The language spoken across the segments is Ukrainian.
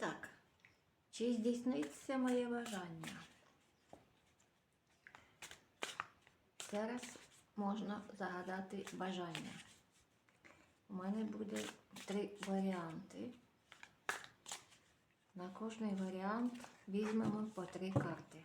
так, чи здійсниться моє бажання? Зараз можна загадати бажання. У мене буде три варіанти. На кожний варіант візьмемо по три карти.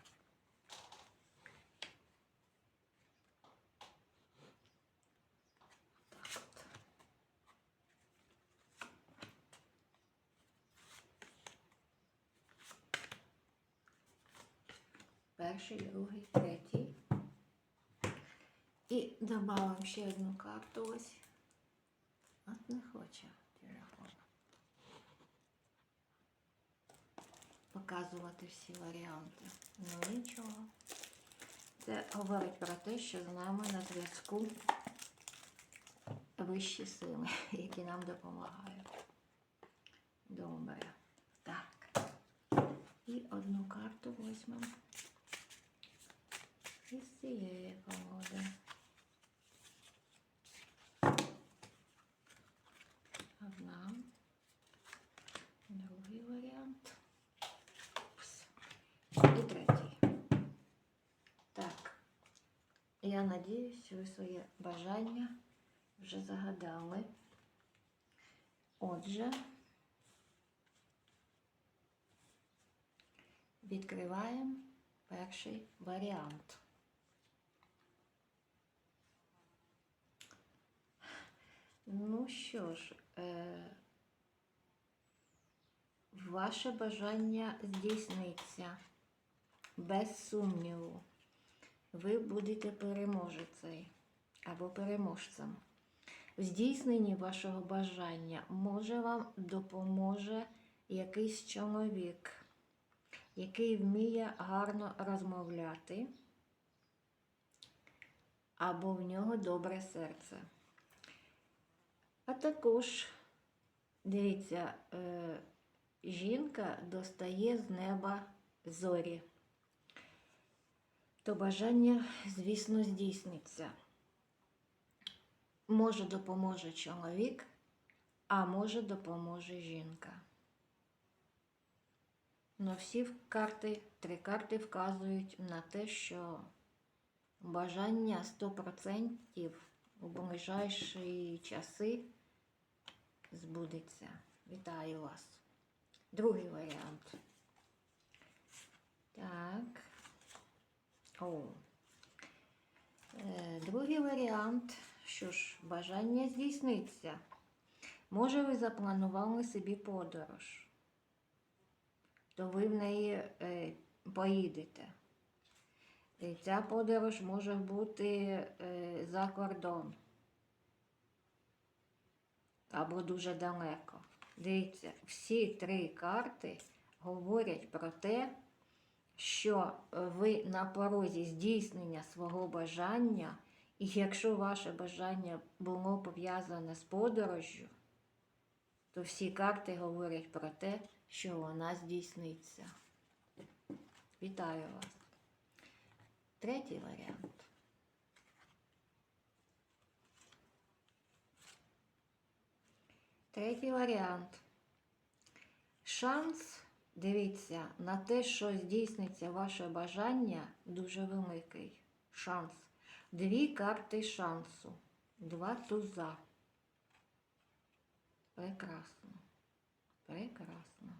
Перший, другий, третій. І додамо ще одну карту ось. От не хоче телефон. Показувати всі варіанти. Ну нічого. Це говорить про те, що з нами на зв'язку вищі сили, які нам допомагають. Добре. Так. І одну карту візьмемо. Із цієї колоди. Одна. Другий варіант. І третій. Так. Я надіюсь, ви своє бажання вже загадали. Отже, відкриваємо перший варіант. Ну що ж, е, ваше бажання здійсниться без сумніву. Ви будете переможецею або переможцем. В здійсненні вашого бажання може вам допоможе якийсь чоловік, який вміє гарно розмовляти, або в нього добре серце. А також, дивіться, е, жінка достає з неба зорі. То бажання, звісно, здійсниться. Може допоможе чоловік, а може допоможе жінка. Но всі карти, три карти вказують на те, що бажання 100% у ближайші часи збудеться. Вітаю вас. Другий варіант. Так. О. Е, Другий варіант. Що ж, бажання здійсниться. Може, ви запланували собі подорож, то ви в неї е, поїдете. Ця подорож може бути е, за кордон або дуже далеко. Дивіться, всі три карти говорять про те, що ви на порозі здійснення свого бажання, і якщо ваше бажання було пов'язане з подорожжю, то всі карти говорять про те, що вона здійсниться. Вітаю вас. Третій варіант. Третій варіант. Шанс, дивіться, на те, що здійсниться ваше бажання, дуже великий. Шанс. Дві карти шансу. Два туза. Прекрасно. Прекрасно.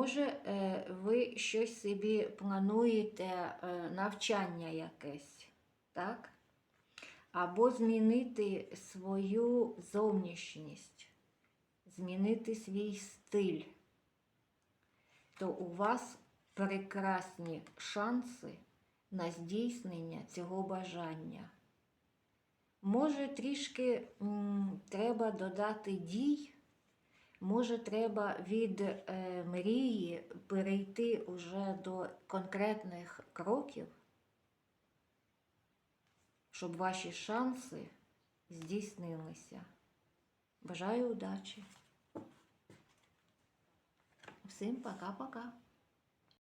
Може, е, ви щось собі плануєте е, навчання якесь, так? Або змінити свою зовнішність, змінити свій стиль, то у вас прекрасні шанси на здійснення цього бажання. Може, трішки м, треба додати дій. Може, треба від е, мрії перейти уже до конкретних кроків, щоб ваші шанси здійснилися. Бажаю удачі. Всім пока-пока.